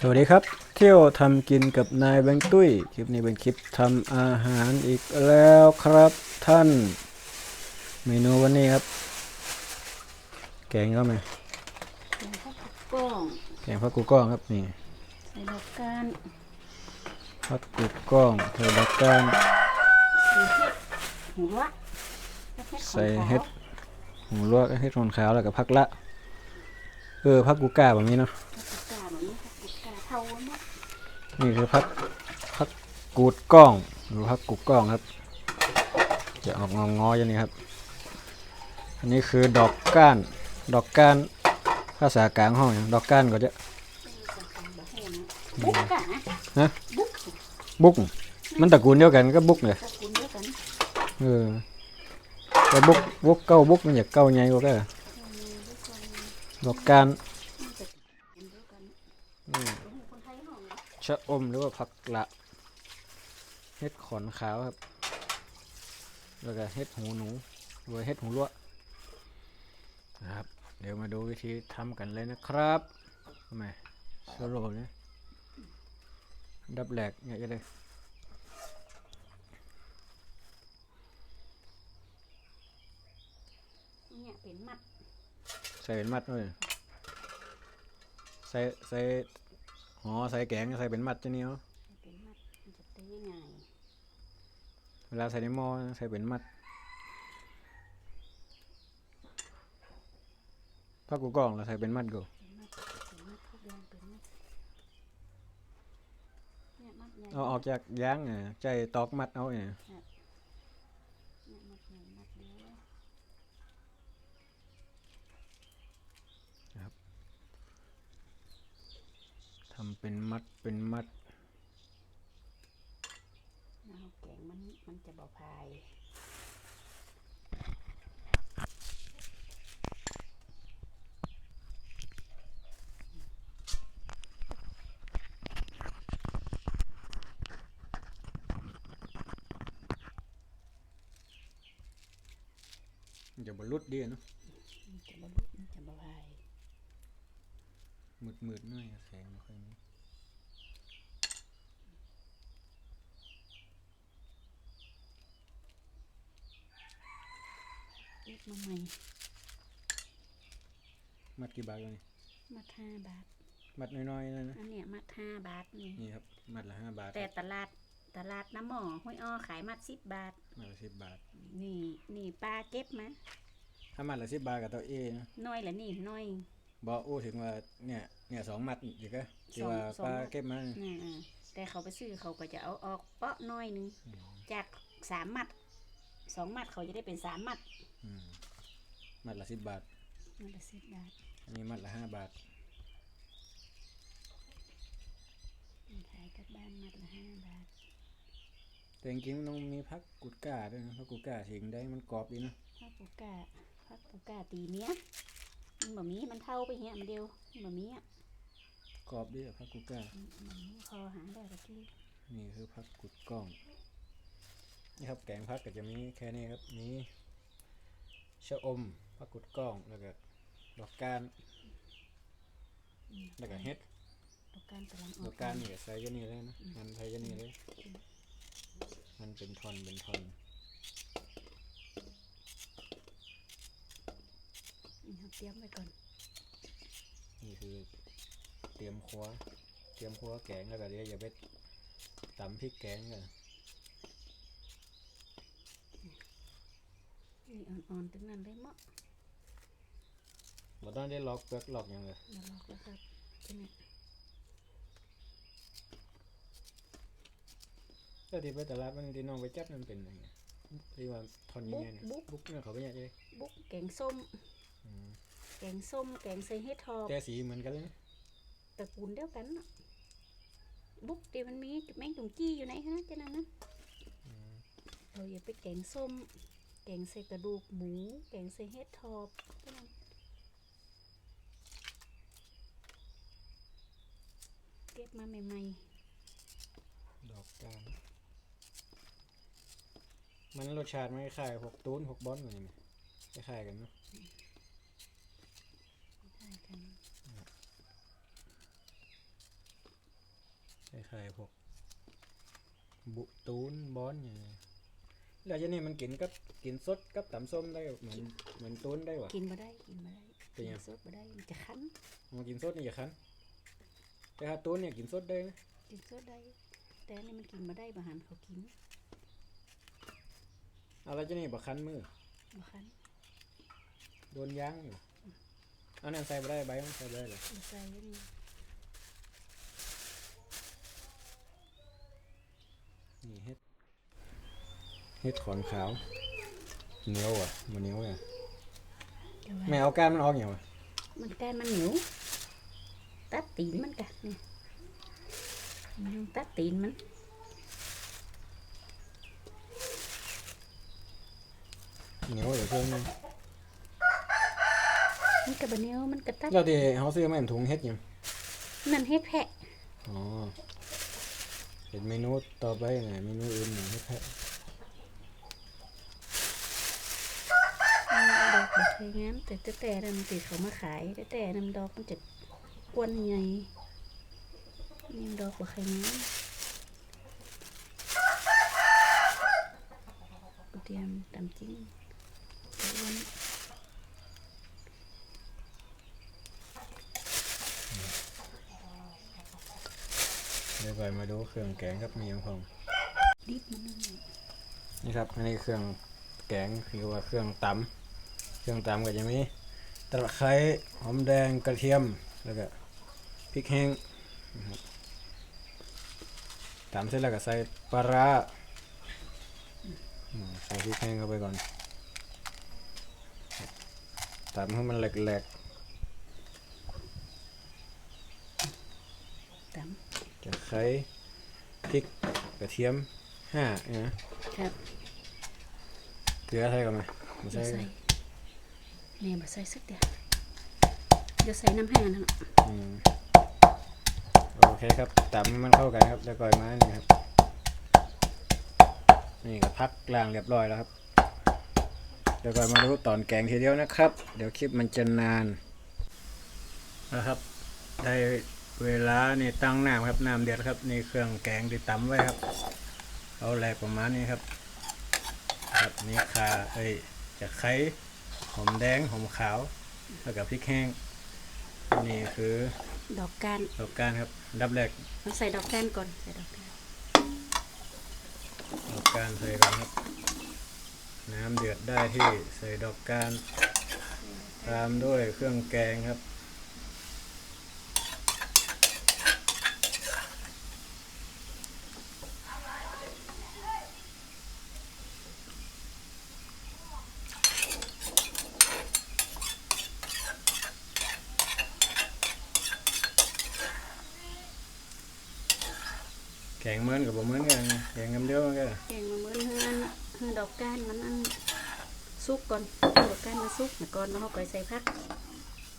สวัสดีครับ เที่ยวทำกินกับนายแบงค์ตุ้ย คลิปนี้เป็นคลิปทำอาหารอีกแล้วครับท่าน เมนูวันนี้ครับ แกงก็ไหมแกงข้าวผัดกล้องแกงผักกูก้องครับนี่ใส่ดอกก้านผักกูก้องใส่ดอกก้านใส่เห็ดหูละแล้วเห็ดของใส่เห็ดหูลวกเห็ดหอนขาวแล้วก็ผักละ เออผักกูก้าแบบนี้เนาะ ขาวแบบนี้ผักกาดเท่าเนาะ นี่คือผักผักกูดก้องหรือผักกูก้องครับจะออกงองๆอย่างนี้ครับ อันนี้คือดอกก้าน ดอกก้านภาษากลางห้องอย่างดอกก้านก็จะบุกกะนะฮะบุกบุกมันตระกูลเดียวกันก็บุกเลยตระกูลเดียวกันเออแต่บุกบุกเก้าบุกมันอยากเก้าใหญ่กว่าก็ดอกก้าน มันจะเป็นเดียวกัน นี่ คนไทยห้อง ชะอมหรือว่าผักละเห็ดขอนขาวครับ แล้วก็เห็ดหูหนูหรือว่าเห็ดหูลวกนะครับ เดี๋ยวมาดูวิธีทำกันเลยนะครับทำไมสโลว์เนี่ยอันดับแรกเนี่ยจะได้เนี่ยเป็นมัด ใส่เป็นมัดด้วยใส่ใส่ อ๋อใส่แกงใส่เป็นมัดจะเนี่ยวเป็นมัดมันจะตีง่ายเวลาใส่ในหม้อใส่เป็นมัดผักกูกล่องเราใส่เป็นมัดกูเป็นมัดเป็นมัดทุกอย่างเป็นมัดเนี่ยมัดใหญ่เอาออกจากยางอะใจตอกมัดเอาเนี่ย เนี่ยมัดใหญ่มัดเดียว ทำเป็นมัดเป็นมัดเอาแกงมันมันจะบ่พายมันจะบรลุดดีเนาะมันจะบ่ลุกมันจะบ่พาย มืดมืดๆหน่อยแสงไม่ค่อยมีเอ็ดมาใหม่มัดกี่บาทวะนี่มัดห้าบาท มัดน้อยๆนะนะอันเนี้ยมัดห้าบาทนี่นี่ครับ มัดละห้าบาท แต่ตลาดตลาดน้ำหมอห้วยอ้อขายมัดสิบบาท มัดละสิบบาท นี่นี่ป้าเก็บมาถ้ามัดละสิบบาทกับตัวเอนะน้อยละนี่น้อย บอกอู้ถึงว่าเนี่ยเนี่ยสองมัดอยู่ก็ที่สองว่าสองป้ามัด เก็บมาอ่าๆแต่เขาไปซื้อเขาก็จะเอาออกเปาะน้อยหนึงจากสามมัดสองมัดเขาจะได้เป็นสามมัดอืมมัดละสิบบาท มัดละสิบบาทอันนี้มัดละห้าบาทขายกับบ้านมัดละห้าบาทแต่จริงๆมันต้องมีพักกุดก้าด้วยนะพักกุดก้าถิงได้มันกรอบดีนะพักปูกาพักปูกาตีเนี้ย มันแบบนี้มันเท่าไปเหี้ยมันเดียวมันแบบนี้อะกรอบดีอะพักกุดก้ามันนี้พอหาได้ตะกี้นี่คือพักกุดกล้องนี่ครับแกงพักก็จะมีแค่นี้ครับมีชะอมพักกุดกล้องแล้วก็ดอกก้านแล้วก็เฮ็ดดอกการกำลังอดออกกก้านนี่ก็ใส่ยันนี่เลยนะมันใส่ยันนี่เลย มันเป็นทอนเป็นทอน นี่เอาเตรียมไว้ก่อน นี่คือเตรียมครัวเตรียมครัวแกงแล้วก็เดี๋ยวอย่าไปตำพริกแกงกันนี่อ่อนๆตึงนั้นได้เหมาะเราต้องได้ล็อกเปลือกล็อกอย่างเลยมาลอกแล้วครับที่นี่ถ้าที่ไปตลาดมันที่น้องไปจับนั่นเป็นยังไงที่ว่าทอนยังไงเนี่ยบุ๊กเนี่ยเขาไปยังไงบุกแกงส้มอืม แกงส้มแกงใส่เห็ดทอบแต่สีเหมือนกันเลยนะตระกูลเดียวกันน่ะบุกที่มันมีแมงตุ่มจี้อยู่ไหนฮะเจ้านั้นนะเราอย่าไปแกงส้ม แกงใส่กระดูกหมู แกงใส่เห็ดทอบเท่านั้นเก็บมาใหม่ดอกจานมันรสชาติไม่คล้ายพวกตูนพวกบอนเหมือนกันคล้ายๆกันเนาะ ๆใช่กัน คล้ายๆพวกบุตูนบอนอย่างเงี้ยแล้วจะนี่มันกินกับกินสดกับตำส้มได้เหมือนเหมือนตูนได้หวะกินมาได้กินมาได้เป็นไงกินสดมาได้มันจะคั้นมันกินสดนี่อย่าคันแต่ถ้าตูนเนี่ยกินสดได้นะกินสดได้ แต่อันนี่มันกินมาได้บาหันเขากินเอาแล้วจะนี่บักคันมือมาคั้นโดนยางอยู่เอานั่นใส่ไปได้ใบมันใส่ไปได้เลยมาใส่ไว้ นี่นี่เฮ็ด เฮ็ดขอนขาวเหนียวอะมันเหนียวอะเดี๋ยวแม่ว่าเอาก้านมันออกอย่างวะมันแก้มันเหนียวตัดตีนมันกะนี่มันต้องตัดตีนมันเหนียวเดี๋ยวเพิ่มนึงมันกะบะเหนียวมันกะตัดแล้วที่เขาซื้อมาเป็นถุงเฮ็ดหยังนั่นเฮ็ดแพะอ๋อ เป็นเมนูต่อไปไงเมนูอื่นหนึ่งเฮ็ดแพะดอกบ่เคยงามแต่แต่แต่นั่นติดเขามาขายแต่แต่นั่นดอกมันจะกวนใหญ่นี่ดอกบ่เคยงามเตรียมตำจิ้มอ้วน เดี๋ยวไปมาดูเครื่องแกงครับมีอย่างพองดิบมันนี่ครับอันนี้เครื่องแกงคือว่าเครื่องตำเครื่องตำก็จะมีตะไคร้หอมแดงกระเทียมแล้วก็พริกแห้งตำเสร็จแล้วก็ใส่ปลาร้าใส่พริกแห้งเข้าไปก่อนตำให้มันแหลก ๆจะ ไคร้พริกกระเทียมห้าเนี่ยนะำครับเกลือใส่ก่อนไหมไม่เดี๋ใส่ยวใส่แม่บ่ใส่สักเดียวเดี๋ยวใส่น้ำแห้งนั่นน่ะอืมโอเคครับตำให้มันเข้ากันครับแล้วก็มานี่ครับ นี่ก็พักล้างเรียบร้อยแล้วครับเดี๋ยวก่อนมาดูตอนแกงทีเดียวนะครับ เดี๋ยวคลิปมันจะนานนะครับ ได้ เวลานี่ตั้งน้ำครับน้ำเดือดครับนี่เครื่องแกงที่ตำไว้ครับ เอาแหลกประมาณนี้ครับ ครับนี่ข่าเอ้ยจะไคร้หอมแดงหอมขาวแล้วก็พริกแห้ง นี่คือดอกก้านดอกการครับอันดับแรกเราใส่ดอกก้านก่อนใส่ดอกก้านดอกการใส่ก่อนครับ น้ำเดือดได้ที่ใส่ดอกการตามด้วยเครื่องแกงครับ งเหมือนกับบ่เหมือนกันแกงกำเดียวกันแกงมาเหมือนเฮืออันเฮือดอกก้านมันอันสุกก่อนดอกก้านมันสุกแล้วก่อนแล้วเขาก็ใส่ผัก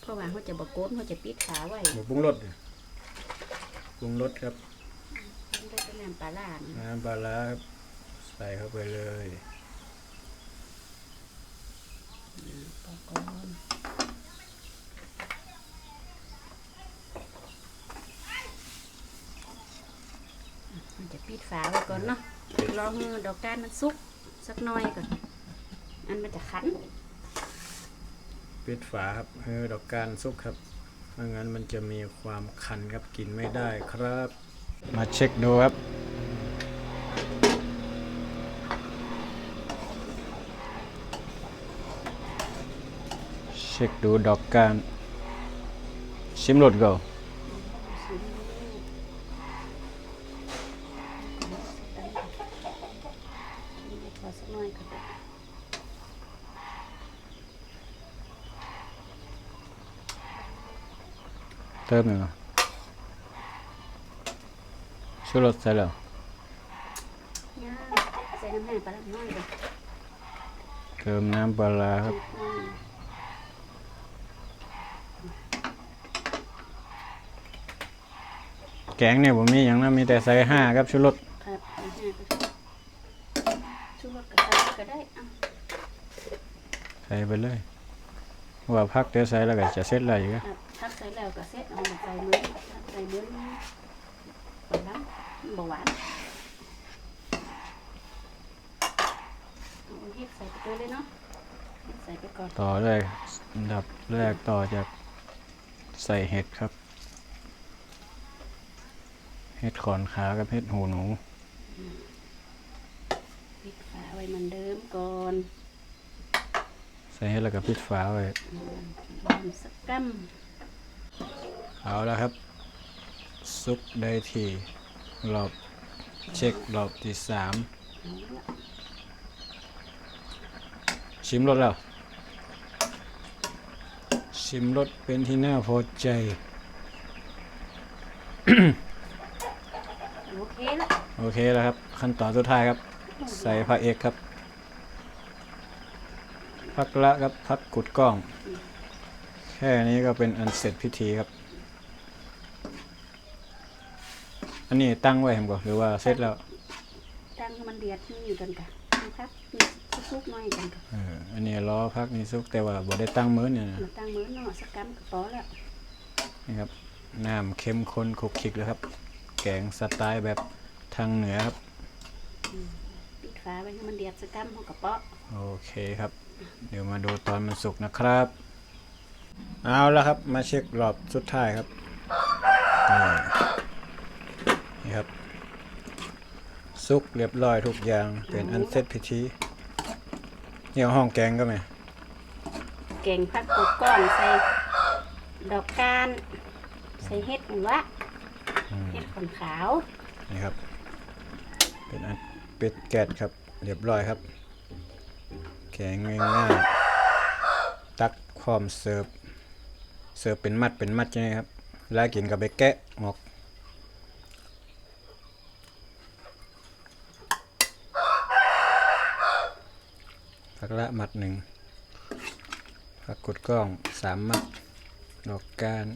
เพราะว่าเขาจะบกโกนเขาจะปิดขาไว้บ่ปรุงรสปรุงรสครับมันได้เป็นน้ำปลาร้านะน้ำปลาร้าครับใส่เข้าไปเลย ปลาก้อนมันจะปิด ฝาไว้ก่อนเนาะรอให้ดอกก้านมันสุกสักหน่อยก่อน อันมันจะคันปิดฝาครับเออดอกการซุกครับไม่งั้นมันจะมีความคันครับกินไม่ได้ครับ มาเช็คดูครับ เช็คดูดอกการชิมรสก่อน ขอสักหน่อยก่อน เติมหน่อยชูรสใส่แล้วย่าใส่น้ำแห้งปลาร้าน้อยเติมน้ำปลาร้าครับแกงเนี่ยผมมีอย่างนั้นมีแต่ใส่ห้าครับชูรสครับชูรสกับใส่ก็ได้ใส่ไปเลย ว่าพักเดี๋ยวใส่แล้วก็จะเสร็จแล้วอยู่ครับครับทักใส่ แล้วก็เสร็จเอามาใส่เหมือนทักใส่เหมือนปลาร้าเบาหวานเอาเห็ดใส่ไปเลยเนาะเห็ดใส่ไปก่อนต่อแรกอันดับแรกต่อจากใส่เห็ดครับ เห็ดขอนขากับเห็ดหูหนูปิดฝาไว้เหมือนเดิมก่อนใส่เห็ดแล้วก็ปิดฝาไว้ลองสักกัม เอาแล้วครับ ซุปได้ทีรอบเช็ครอบที่สามเอาละชิมรสแล้ว ชิมรสเป็นที่น่าพอใจ โอเคละโอเคแล้วครับ ขั้นตอนสุดท้ายครับ ใส่ผักเอกครับ พักละครับ พักกุดกล้อง แค่นี้ก็เป็นอันเสร็จพิธีครับ อันนี้ตั้งไว้เห็นบ่หรือว่าเสร็จแล้วตั้งให้มันเดือดนี่กันกะนะครับมีซุกๆหน่อยกันกะเอออันนี้รอพักนี่สุกแต่ว่าบ่ได้ตั้งมื้อเนี่ยนะมาตั้งมื้อเนาะสักกัมก็พอแล้วนี่ครับน้ำเข้มข้นคลุกคลิกเลยครับ แกงสไตล์แบบทางเหนือครับ ปิดฝาไว้ให้มันเดือดสักกัมเอากระเปาะโอเคครับ เดี๋ยวมาดูตอนมันสุกนะครับ เอาแล้วครับ มาเช็ครอบสุดท้ายครับนี่ นี่ครับสุกเรียบร้อยทุกอย่างเป็นอันเสร็จพิธีนี่เอาห้องแกงก็ไหมแกงผักกดก้อนใส่ดอกกานใส่เห็ดหมูวะอืมเห็ดขอนขาวนี่ครับ เป็นอันเป็ดแกดครับ เรียบร้อยครับ แกงง่ายๆตักพร้อมเสิร์ฟเสิร์ฟเป็นมัดเป็นมัดใช่ไหมครับแล้วกินกับไปแกะออก ละมัดหนึ่งผักกุดกล้องสามมัด ดอกก้าน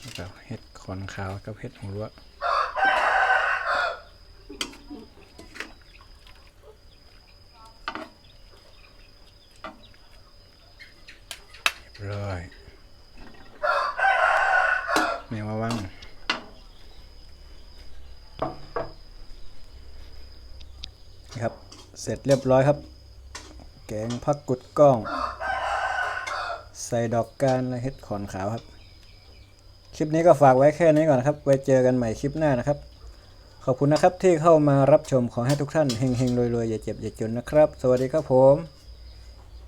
แล้วก็เห็ดขอนขาวกับเห็ดหัวรั้วเรียบร้อยแมวมาวังนะครับ เสร็จเรียบร้อยครับ แกงพักกุดกล้อง ใส่ดอกกานและเห็ดขอนขาวครับ คลิปนี้ก็ฝากไว้แค่นี้ก่อนนะครับ ไว้เจอกันใหม่คลิปหน้านะครับ ขอบคุณนะครับที่เข้ามารับชมขอให้ทุกท่านเฮงๆรวยๆอย่าเจ็บอย่าจนนะครับ สวัสดีครับผม